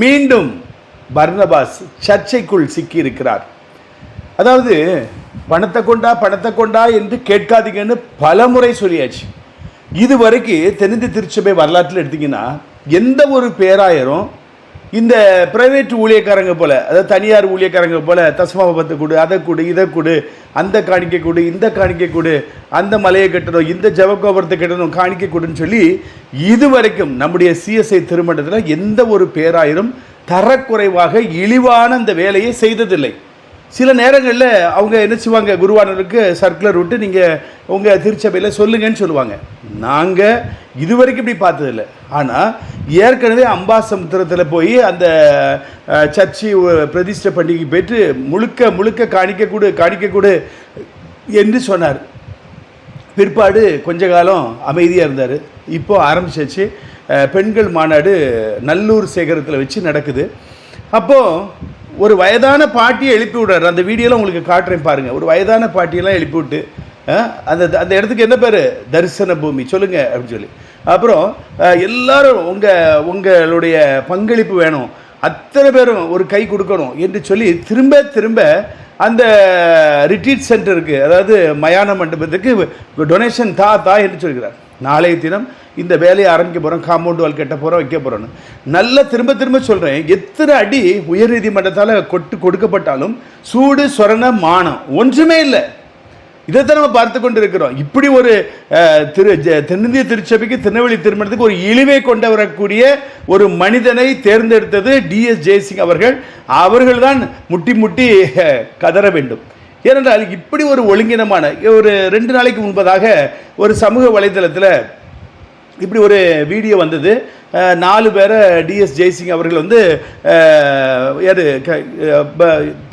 மீண்டும் பர்னபாஸ் சர்ச்சைக்குள் சிக்கியிருக்கிறார். அதாவது பணத்தை கொண்டா பணத்தை கொண்டா என்று கேட்காதீங்கன்னு பல முறை சொல்லியாச்சு. இது வரைக்கும் தென்னிந்திய திருச்சபை வரலாற்றில் எடுத்தீங்கன்னா எந்த ஒரு பேராயரும் இந்த பிரைவேட் ஊழியக்காரங்க போல் அதாவது தனியார் ஊழியக்காரங்க போல தஸ்மாபத்தை கொடு அதை கொடு இதை கொடு அந்த காணிக்கை கொடு இந்த காணிக்கை கொடு அந்த மலையை கட்டணும் இந்த ஜவக்கோபுரத்தை கட்டணும் காணிக்கை கொடுன்னு சொல்லி இதுவரைக்கும் நம்முடைய சிஎஸ்ஐ திருமணத்தில் எந்த ஒரு பேராயிரும் தரக்குறைவாக இழிவான அந்த வேலையை செய்ததில்லை. சில நேரங்களில் அவங்க என்ன செய்வாங்க குருவானவருக்கு சர்க்குலர் விட்டு நீங்கள் உங்கள் திருச்சபையில் சொல்லுங்கன்னு சொல்லுவாங்க. நாங்கள் இதுவரைக்கும் இப்படி பார்த்ததில்ல. ஆனால் ஏற்கனவே அம்பாசமுத்திரத்தில் போய் அந்த சர்ச்சி பிரதிஷ்டை பண்டிகை பெற்று முழுக்க முழுக்க காணிக்கக்கூடு காணிக்கக்கூடு என்று சொன்னார். பிற்பாடு கொஞ்ச காலம் அமைதியாக இருந்தார். இப்போ ஆரம்பிச்சிச்சு. பெண்கள் மாநாடு நல்லூர் சேகரத்தில் வச்சு நடக்குது. அப்போது ஒரு வயதான பாட்டியை எழுப்பி விடுறாரு. அந்த வீடியோலாம் உங்களுக்கு காட்டுறேன் பாருங்கள் ஒரு வயதான பாட்டியெல்லாம் எழுப்பி விட்டு அந்த அந்த இடத்துக்கு என்ன பேர்? தரிசன பூமி. சொல்லுங்கள் அப்படின்னு சொல்லி. அப்புறம் எல்லாரும் உங்கள் உங்களுடைய பங்களிப்பு வேணும். அத்தனை பேரும் ஒரு கை கொடுக்கணும் என்று சொல்லி திரும்ப திரும்ப அந்த ரிட்ரீட் சென்டருக்கு அதாவது மயான மண்டபத்துக்கு டொனேஷன் தா தா என்று சொல்கிறார். நாளைய தினம் இந்த வேலையை ஆரம்பிக்க போகிறோம் காம்பவுண்ட் வால் கட்ட போகிறோம் வைக்க போகிறோன்னு நல்லா திரும்ப திரும்ப சொல்கிறேன் எத்தனை அடி உயர்நீதிமன்றத்தால் கொட்டு கொடுக்கப்பட்டாலும் சூடு சொரண மானம் ஒன்றுமே இல்லை. இதைத்தான் நம்ம பார்த்து கொண்டு இருக்கிறோம் இப்படி ஒரு திரு தென்னிந்திய திருச்சபைக்கு திருநெல்வேலி திருமணத்துக்கு ஒரு இழிவை கொண்டு வரக்கூடிய ஒரு மனிதனை தேர்ந்தெடுத்தது டிஎஸ் ஜெயசிங் அவர்கள். அவர்கள்தான் முட்டி முட்டி கதற வேண்டும். ஏனென்றால் இப்படி ஒரு ஒழுங்கினமான ஒரு ரெண்டு நாளைக்கு முன்பதாக ஒரு சமூக வலைதளத்தில் இப்படி ஒரு வீடியோ வந்தது. நாலு பேரை டிஎஸ் ஜெய்சிங் அவர்கள் வந்து யார்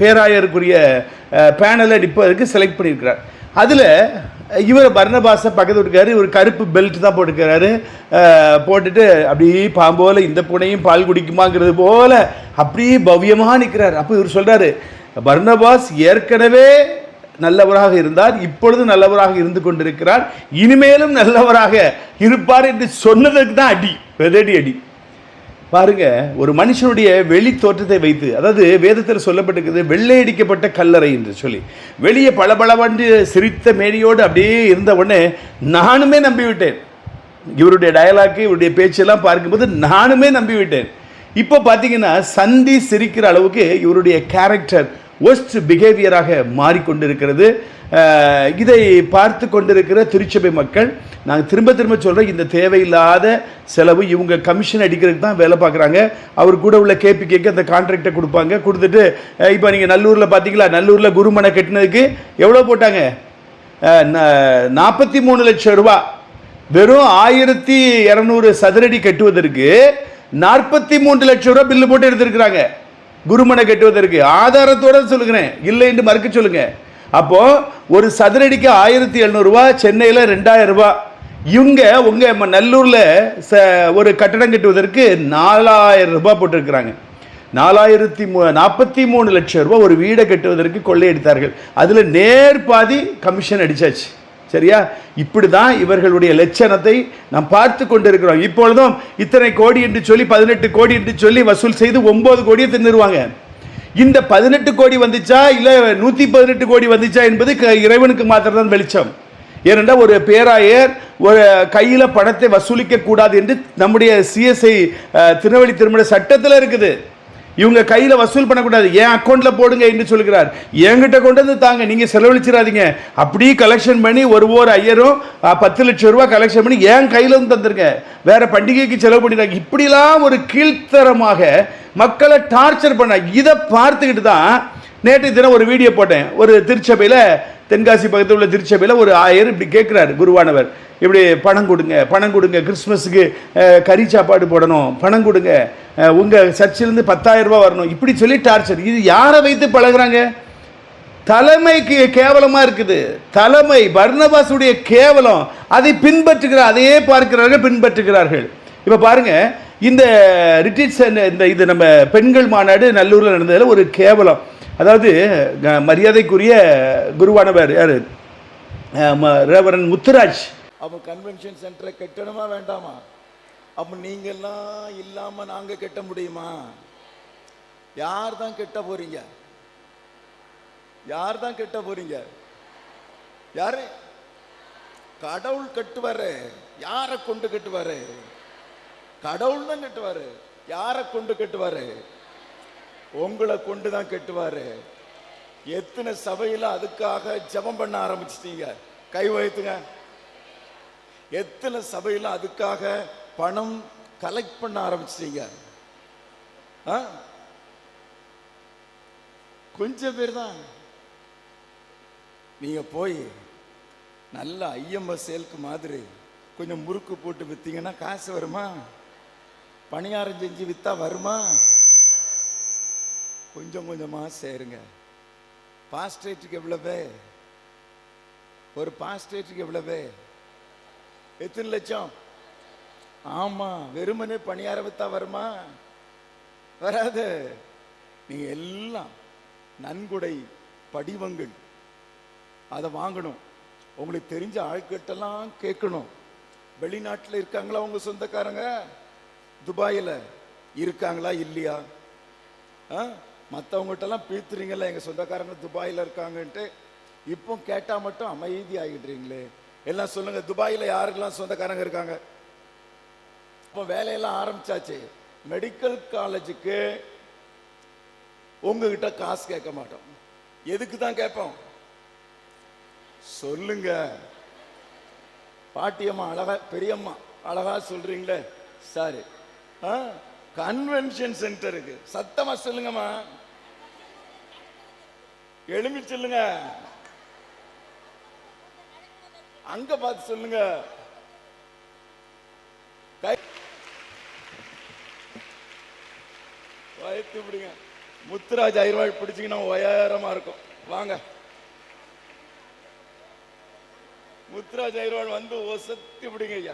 பேராயருக்குரிய பேனலை நிற்பதற்கு செலக்ட் பண்ணியிருக்கிறார். அதில் இவர் பர்ணபாசை பக்கத்து விட்டுக்காரு இவர் கருப்பு பெல்ட் தான் போட்டுக்கிறாரு. போட்டுட்டு அப்படியே பாம்போல இந்த பூனையும் பால் குடிக்குமாங்கிறது போல அப்படியே பவ்யமாக நிற்கிறார் அப்போ இவர் சொல்கிறாரு பர்ணபாஸ் ஏற்கனவே நல்லவராக இருந்தார் இப்பொழுது நல்லவராக இருந்து கொண்டிருக்கிறார். இனிமேலும் நல்லவராக இருப்பார் என்று சொன்னதுக்கு தான் அடி வெதடி அடி. பாருங்க ஒரு மனுஷனுடைய வெளி தோற்றத்தை வைத்து அதாவது வேதத்தில் சொல்லப்பட்டிருக்கிறது வெள்ளையடிக்கப்பட்ட கல்லறை என்று சொல்லி. வெளியே பளபளவென்று சிரித்த மேனியோடு அப்படியே இருந்த உடனே நானுமே நம்பிவிட்டேன். இவருடைய டயலாக்கு இவருடைய பேச்செல்லாம் பார்க்கும்போது நானுமே நம்பிவிட்டேன். இப்போ பார்த்தீங்கன்னா சந்தி சிரிக்கிற அளவுக்கு இவருடைய கேரக்டர் ஒஸ்ட் பிஹேவியராக மாறிக்கொண்டிருக்கிறது. இதை பார்த்து கொண்டிருக்கிற திருச்சபை மக்கள் நாங்கள் திரும்ப திரும்ப சொல்கிறோம் இந்த தேவையில்லாத செலவு இவங்க கமிஷன் அடிக்கிறதுக்கு தான் வேலை பார்க்குறாங்க. அவர் கூட உள்ள கேபிகேக்கு அந்த கான்ட்ராக்டை கொடுப்பாங்க. கொடுத்துட்டு இப்போ நீங்கள் நல்லூரில் பார்த்தீங்களா நல்லூரில் குருமனை கட்டினதுக்கு எவ்வளோ போட்டாங்க? நாற்பத்தி மூணு லட்சம் ரூபா. வெறும் ஆயிரத்தி இரநூறு சதுரடி கட்டுவதற்கு நாற்பத்தி மூன்று லட்சம் ரூபா பில்லு போட்டு எடுத்திருக்கிறாங்க. குருமனை கட்டுவதற்கு ஆதாரத்தோட சொல்லுகிறேன். இல்லை என்று மறுக்க சொல்லுங்க. அப்போ ஒரு சதுரடிக்கு ஆயிரத்தி எழுநூறுவா சென்னையில் ரெண்டாயிரம் இவங்க உங்க நல்லூரில் ச ஒரு கட்டடம் கட்டுவதற்கு நாலாயிரம் ரூபாய் போட்டிருக்கிறாங்க. நாலாயிரத்தி மூ நாற்பத்தி மூணு லட்சம் ரூபாய் ஒரு வீடை கட்டுவதற்கு கொள்ளையடித்தார்கள். அதில் நேர் பாதி கமிஷன் அடித்தாச்சு சரியா? இப்படி தான் இவர்களுடைய லட்சணத்தை நாம் பார்த்து கொண்டிருக்கிறோம். இப்பொழுதும் இத்தனை கோடி என்று சொல்லி பதினெட்டு கோடி என்று சொல்லி வசூல் செய்து ஒன்பது கோடியை தின்னுருவாங்க. இந்த பதினெட்டு கோடி வந்துச்சா? இல்லை நூற்றி பதினெட்டு கோடி வந்துச்சா என்பது க- இறைவனுக்கு மாத்திரம்தான் வெளிச்சம். ஏனென்றால் ஒரு பேராயர் ஒரு கையில் பணத்தை வசூலிக்க கூடாது என்று நம்முடைய சிஎஸ்ஐ திருநெல்வேலி திருமண சட்டத்தில் இருக்குது. இவங்க கையில் வசூல் பண்ணக்கூடாது. என் அக்கௌண்ட்டில் போடுங்க என்று சொல்கிறார். என்கிட்ட கொண்டு வந்து தாங்க. நீங்கள் செலவழிச்சிடாதீங்க. அப்படியே கலெக்ஷன் பண்ணி ஒரு ஒரு ஐயரும் பத்து லட்சம் ரூபாய் கலெக்ஷன் பண்ணி என் கையில் வந்து தந்துருங்க. வேற பண்டிகைக்கு செலவு பண்ணிடுறாங்க இப்படிலாம் ஒரு கீழ்த்தரமாக மக்களை டார்ச்சர் பண்ண இதை பார்த்துக்கிட்டு தான் நேற்று தினம் ஒரு வீடியோ போட்டேன். ஒரு திருச்சபையில் தென்காசி பக்கத்தில் உள்ள திருச்சபையில் ஒரு ஆயர் இப்படி கேட்குறாரு குருவானவர். இப்படி பணம் கொடுங்க பணம் கொடுங்க கிறிஸ்மஸுக்கு கறி சாப்பாடு போடணும் பணம் கொடுங்க. உங்கள் சர்ச்சிலேருந்து பத்தாயிரம் வரணும். இப்படி சொல்லி டார்ச்சர். இது யாரை வைத்து பழகுறாங்க? தலைமைக்கு கேவலமாக இருக்குது. தலைமை பர்ணபாசுடைய கேவலம். அதை பின்பற்றுகிறார் அதையே பார்க்கிறார்கள் பின்பற்றுகிறார்கள். இப்போ பாருங்கள் இந்த ரிட்டிட்ஸ் இந்த இது நம்ம பெண்கள் மாநாடு நல்லூரில் நடந்ததில் ஒரு கேவலம். அதாவது மரியாதைக்குரிய குருவானவர் யாரு? ரேவரன் முத்துராஜ். அப்போ கன்வென்ஷன் சென்டரை கட்டணுமா வேண்டாமா? அப்போ நீங்கள்லாம் இல்லாம நாங்க கட்ட முடியுமா? யார் தான் கெட்ட போறீங்க? யார் தான் கெட்ட போறீங்க? யாரு? கடவுள் கட்டுவாரு. யாரை கொண்டு கட்டுவாரு? கடவுள் தான் கட்டுவாரு. யாரை கொண்டு கட்டுவாரு? உங்களை கொண்டு தான் கட்டுவாரு. எத்தனை சபையில அதுக்காக ஜெபம் பண்ண ஆரம்பிச்சிட்டீங்க? கை வைத்துங்க. எத்தனை சபையில அதுக்காக பணம் கலெக்ட் பண்ண ஆரம்பிச்சிட்டீங்க? ஆ? கொஞ்சம் பேர் தான். நீங்க போய் நல்ல ஐஎம்எஸ் சேல்க்கு மாதிரி கொஞ்சம் முறுக்கு போட்டு வித்தீங்கன்னா காசு வருமா? பணியாரம் செஞ்சு வித்தா வருமா? கொஞ்சம் கொஞ்சமாக சேருங்க. பாஸ்ட்ரேட்டுக்கு எவ்வளவு? ஒரு பாஸ்ட்ரேட்டுக்கு எவ்வளவு? எத்தனை லட்சம்? ஆமாம் வெறுமனே பணியாரம் வித்தா வருமா? வராது. நீங்கள் எல்லாம் நன்கொடை படிவங்கள். அதை வாங்கணும். உங்களுக்கு தெரிஞ்ச ஆட்கிட்டலாம் கேட்கணும். வெளிநாட்டில் இருக்காங்களா உங்க சொந்தக்காரங்க? துபாயில் இருக்காங்களா இல்லையா? ஆ? மற்றவங்ககிட்டலாம் பீத்துறீங்கள எங்கள் சொந்தக்காரங்க துபாயில் இருக்காங்கன்ட்டு இப்போ கேட்டால் மட்டும் அமைதி ஆகிடுறீங்களே எல்லாம் சொல்லுங்க துபாயில் யாருக்கெல்லாம் சொந்தக்காரங்க இருக்காங்க? இப்போ வேலையெல்லாம் ஆரம்பிச்சாச்சு. மெடிக்கல் காலேஜுக்கு உங்ககிட்ட காசு கேட்க மாட்டோம். எதுக்கு தான் கேட்போம்? சொல்லுங்க. பாட்டியம்மா அழகா பெரியம்மா அழகா சொல்றீங்களே. சாரி கன்வென்ஷன் சென்டருக்கு சத்தமா சொல்லுங்கம்மா. எழும்பி சொல்லுங்க. அங்க பார்த்து சொல்லுங்க. வயத்து பிடிங்க. முத்துராஜ் ஐயர்வாள் பிடிச்சிங்கன்னா உயரமா இருக்கும். வாங்க. முத்துராஜ் ஐயர்வாள் வந்து ஒசத்தி பிடிங்க ஐயா.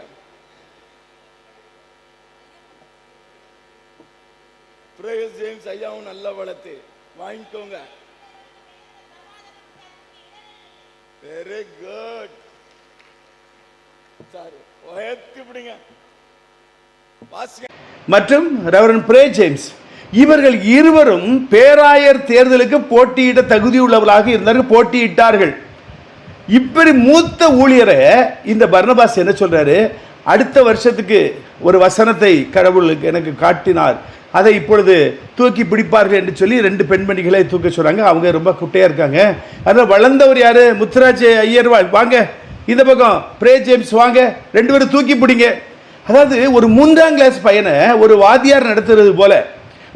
பிரேயஸ் ஜேம்ஸ் ஐயாவும் நல்லா வளர்த்து வாங்கிக்கோங்க. வெரி குட் சாரி உயர்த்தி வாசிங்க. மற்றும் ரெவரன் பிரே ஜேம்ஸ் இவர்கள் இருவரும் பேராயர் தேர்தலுக்கு போட்டியிட தகுதியுள்ளவர்களாக இருந்தார்கள் போட்டியிட்டார்கள். இப்படி மூத்த ஊழியரை இந்த பர்ணபாஸ் என்ன சொல்றாரு? அடுத்த வருஷத்துக்கு ஒரு வசனத்தை கடவுளுக்கு எனக்கு காட்டினார். அதை இப்பொழுது தூக்கி பிடிப்பார்கள் என்று சொல்லி ரெண்டு பெண்மணிகளை தூக்க சொல்கிறாங்க அவங்க ரொம்ப குட்டையாக இருக்காங்க. அதனால் வளர்ந்தவர் யார்? முத்துராஜ் ஐயர்வாள் வாங்க. இந்த பக்கம் பிரே ஜேம்ஸ் வாங்க. ரெண்டு பேரும் தூக்கி பிடிங்க. அதாவது ஒரு மூன்றாம் கிளாஸ் பையனை ஒரு வாத்தியார் நடத்துறது போல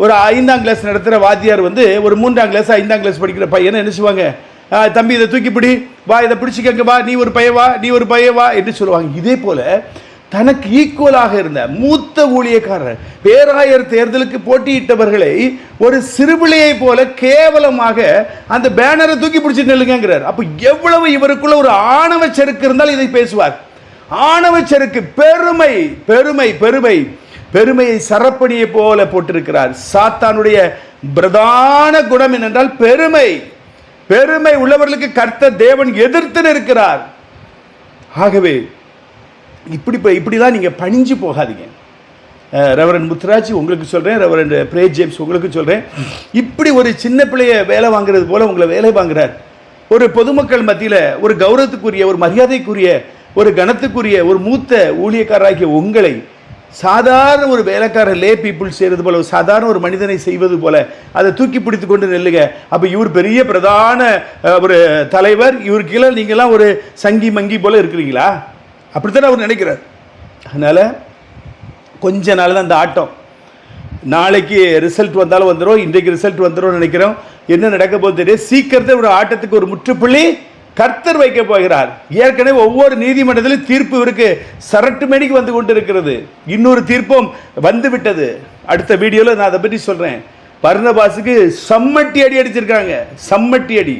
ஒரு ஐந்தாம் கிளாஸ் நடத்துகிற வாத்தியார் வந்து ஒரு மூன்றாம் கிளாஸ் ஐந்தாம் கிளாஸ் படிக்கிற பையனை என்ன செய்வாங்க தம்பி இதை தூக்கி பிடி. வா இதை பிடிச்சிக்கங்க வா. நீ ஒரு பையன் வா நீ ஒரு பையன் வா என்று சொல்லுவாங்க. இதே போல தனக்கு ஈக்குவலாக இருந்த மூத்த ஊழியக்காரர் பேராயர் தேர்தலுக்கு போட்டியிட்டவர்களை ஒரு சிறுபிள்ளையை போல கேவலமாக அந்த பேனரை தூக்கி பிடிச்சிட்டு நில்லுங்கிறார் அப்போ எவ்வளவு இவருக்குள்ள ஒரு ஆணவ செருக்கு இருந்தால் இதை பேசுவார். ஆணவ செருக்கு பெருமை பெருமை பெருமை பெருமையை சரப்பணியை போல போட்டிருக்கிறார். சாத்தானுடைய பிரதான குணம் என்னென்றால் பெருமை. பெருமை உள்ளவர்களுக்கு கர்த்த தேவன் எதிர்த்து நிற்கிறார். ஆகவே இப்படி இப்போ இப்படிலாம் நீங்கள் பணிஞ்சு போகாதீங்க. ரெவரன் முத்துராஜ் உங்களுக்கு சொல்கிறேன் ரெவரன் பிரே ஜேம்ஸ் உங்களுக்கு சொல்கிறேன் இப்படி ஒரு சின்ன பிள்ளைய வேலை வாங்குறது போல் உங்களை வேலை வாங்குறார். ஒரு பொதுமக்கள் மத்தியில் ஒரு கௌரவத்துக்குரிய ஒரு மரியாதைக்குரிய ஒரு கனத்துக்குரிய ஒரு மூத்த ஊழியக்காரராகிய உங்களை சாதாரண ஒரு வேலைக்காரர் லே பீப்புள் செய்கிறது போல ஒரு சாதாரண ஒரு மனிதனை செய்வது போல அதை தூக்கி பிடித்து கொண்டு நெல்லுங்க. அப்போ இவர் பெரிய பிரதான ஒரு தலைவர். இவர் கீழே நீங்களாம் ஒரு சங்கி மங்கி போல இருக்கிறீங்களா? அப்படித்தானே அவர் நினைக்கிறார். அதனால் கொஞ்ச நாள் தான் இந்த ஆட்டம். நாளைக்கு ரிசல்ட் வந்தாலும் வந்துடும் இன்றைக்கு ரிசல்ட் வந்துடும் நினைக்கிறோம். என்ன நடக்க போகுது தெரியும் சீக்கிரத்தில் ஒரு ஆட்டத்துக்கு ஒரு முற்றுப்புள்ளி கர்த்தர் வைக்க போகிறார். ஏற்கனவே ஒவ்வொரு நீதிமன்றத்திலும் தீர்ப்பு இருக்கு. சரட்டு மணிக்கு வந்து கொண்டிருக்கிறது. இன்னொரு தீர்ப்பும் வந்து விட்டது. அடுத்த வீடியோவில் நான் அதை பற்றி சொல்கிறேன் பர்ணபாசுக்கு சம்மட்டி அடி அடிச்சிருக்காங்க. சம்மட்டி அடி.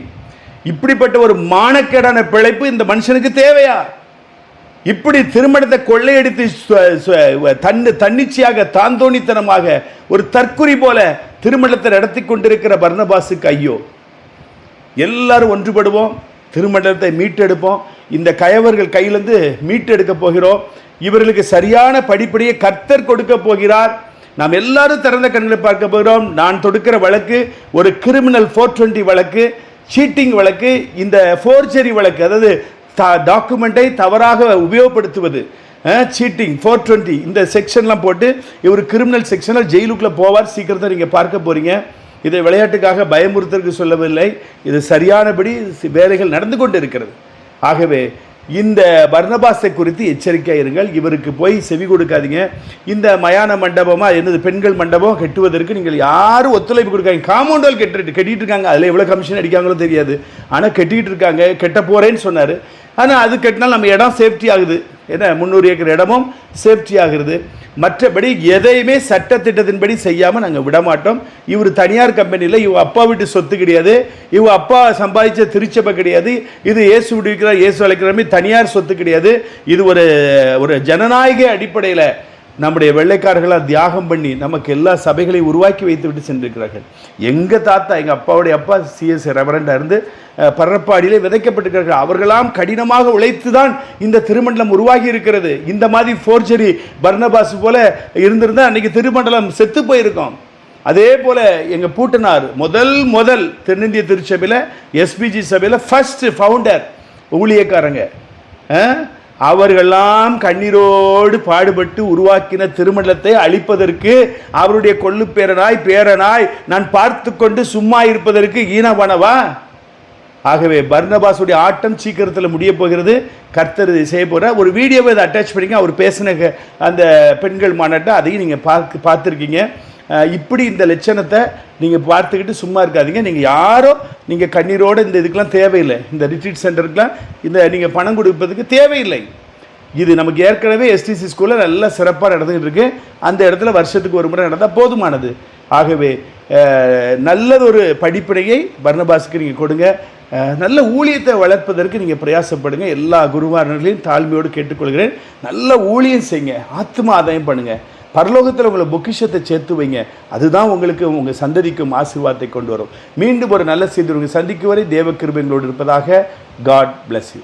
இப்படிப்பட்ட ஒரு மானக்கேடான பிழைப்பு இந்த மனுஷனுக்கு தேவையா? இப்படி திருமணத்தை கொள்ளையடித்து தன்னு தன்னிச்சையாக தாந்தோணித்தனமாக ஒரு தற்குறி போல திருமணத்தை நடத்தி கொண்டிருக்கிற பர்ணபாசுக்கு ஐயோ. எல்லாரும் ஒன்றுபடுவோம் திருமணத்தை மீட்டெடுப்போம். இந்த கயவர்கள் கையிலிருந்து மீட்டெடுக்க போகிறோம். இவர்களுக்கு சரியான படிப்படியை கர்த்தர் கொடுக்க போகிறார். நாம் எல்லாரும் திறந்த கண்களை பார்க்க போகிறோம். நான் தொடுக்கிற வழக்கு ஒரு கிரிமினல் ஃபோர் டுவெண்ட்டி வழக்கு சீட்டிங் வழக்கு இந்த ஃபோர்ஜரி வழக்கு அதாவது டாக்குமெண்ட்டை தவறாக உபயோகப்படுத்துவது சீட்டிங் ஃபோர் டுவெண்ட்டி இந்த செக்ஷன்லாம் போட்டு இவர் கிரிமினல் செக்ஷனில் ஜெயிலுக்குள்ளே போவார் சீக்கிரத்தை நீங்கள் பார்க்க போகிறீங்க இதை விளையாட்டுக்காக பயமுறுத்தலுக்கு சொல்லவில்லை. இது சரியானபடி வேலைகள் நடந்து கொண்டு இருக்கிறது ஆகவே இந்த பர்ணபாஸை குறித்து எச்சரிக்கையாக இருங்கள். இவருக்கு போய் செவி கொடுக்காதீங்க. இந்த மயான மண்டபமாக என்னது பெண்கள் மண்டபம் கட்டுவதற்கு நீங்கள் யாரும் ஒத்துழைப்பு கொடுக்காங்க காமௌண்டல் கெட்டு கட்டிகிட்டு இருக்காங்க. அதில் எவ்வளோ கமிஷன் அடிக்காங்களோ தெரியாது. ஆனால் கட்டிக்கிட்டு இருக்காங்க. கெட்ட போகிறேன்னு சொன்னார். ஆனால் அது கட்டினால் நம்ம இடம் சேஃப்டி ஆகுது. என்ன? முந்நூறு ஏக்கர் இடமும் சேஃப்டி ஆகுறது. மற்றபடி எதையுமே சட்டத்திட்டத்தின்படி செய்யாமல் நாங்கள் விட மாட்டோம் இவர் தனியார் கம்பெனியில் இவ அப்பா வீட்டு சொத்து கிடையாது. இவ அப்பா சம்பாதிச்ச திருச்சபை கிடையாது. இது இயேசு விடுவிக்கிறார் இயேசு அழைக்கிற தனியார் சொத்து கிடையாது. இது ஒரு ஒரு ஜனநாயக அடிப்படையில் நம்முடைய வெள்ளைக்காரர்களாக தியாகம் பண்ணி நமக்கு எல்லா சபைகளையும் உருவாக்கி வைத்துவிட்டு சென்றிருக்கிறார்கள். எங்கள் தாத்தா எங்கள் அப்பாவுடைய அப்பா சிஎஸ் ரெவரண்டாக இருந்து பரப்பாடியிலே விதைக்கப்பட்டிருக்கிறார்கள். அவர்களாம் கடினமாக உழைத்து தான் இந்த திருமண்டலம் உருவாகி இருக்கிறது. இந்த மாதிரி ஃபோர்ஜரி பர்னபாஸ் போல இருந்திருந்தால் அன்னைக்கு திருமண்டலம் செத்து போயிருக்கோம். அதே போல் எங்கள் பூட்டனார் முதல் முதல் தென்னிந்திய திருச்சபையில் எஸ்பிஜி சபையில் ஃபஸ்ட்டு ஃபவுண்டர் ஊழியக்காரங்க. அவர்களெல்லாம் கண்ணீரோடு பாடுபட்டு உருவாக்கின திருமண்டலத்தை அழிப்பதற்கு அவருடைய கொள்ளு பேரனாய் பேரனாய் நான் பார்த்து கொண்டு சும்மா இருப்பதற்கு ஈனவனவா? ஆகவே பர்ணபாசுடைய ஆட்டம் சீக்கிரத்தில் முடிய போகிறது. கர்த்தர் இதை செய்ய போகிற ஒரு வீடியோவை இதை அட்டாச் பண்ணிங்க அவர் பேசின அந்த பெண்கள் மாநாட்டை அதையும் நீங்கள் பார்த்து பார்த்துருக்கீங்க. இப்படி இந்த லட்சணத்தை நீங்கள் பார்த்துக்கிட்டு சும்மா இருக்காதீங்க. நீங்கள் யாரோ நீங்கள் கண்ணீரோடு இந்த இதுக்கெலாம் தேவையில்லை. இந்த ரிட்ரீட் சென்டருக்கெலாம் இந்த நீங்கள் பணம் கொடுப்பதுக்கு தேவையில்லை. இது நமக்கு ஏற்கனவே எஸ்டிசி ஸ்கூலில் நல்லா சிறப்பாக நடந்துகிட்டு இருக்கு. அந்த இடத்துல வருஷத்துக்கு ஒரு முறை நடந்தால் போதுமானது. ஆகவே நல்லதொரு படிப்பினையை பர்ணபாஸுக்கு நீங்கள் கொடுங்க. நல்ல ஊழியத்தை வளர்ப்பதற்கு நீங்கள் பிரயாசப்படுங்க. எல்லா குருவாரர்களையும் தாழ்மையோடு கேட்டுக்கொள்கிறேன். நல்ல ஊழியம் செய்யுங்க. ஆத்ம ஆதாயம் பண்ணுங்கள் பரலோகத்தில் உங்களை பொக்கிஷத்தை சேர்த்து வைங்க. அதுதான் உங்களுக்கு உங்கள் சந்ததிக்கும் ஆசீர்வாதத்தை கொண்டு வரும். மீண்டும் ஒரு நல்ல செய்தி உங்களை சந்திக்கும் வரை தேவ கிருபை இருப்பதாக காட் பிளஸ் யூ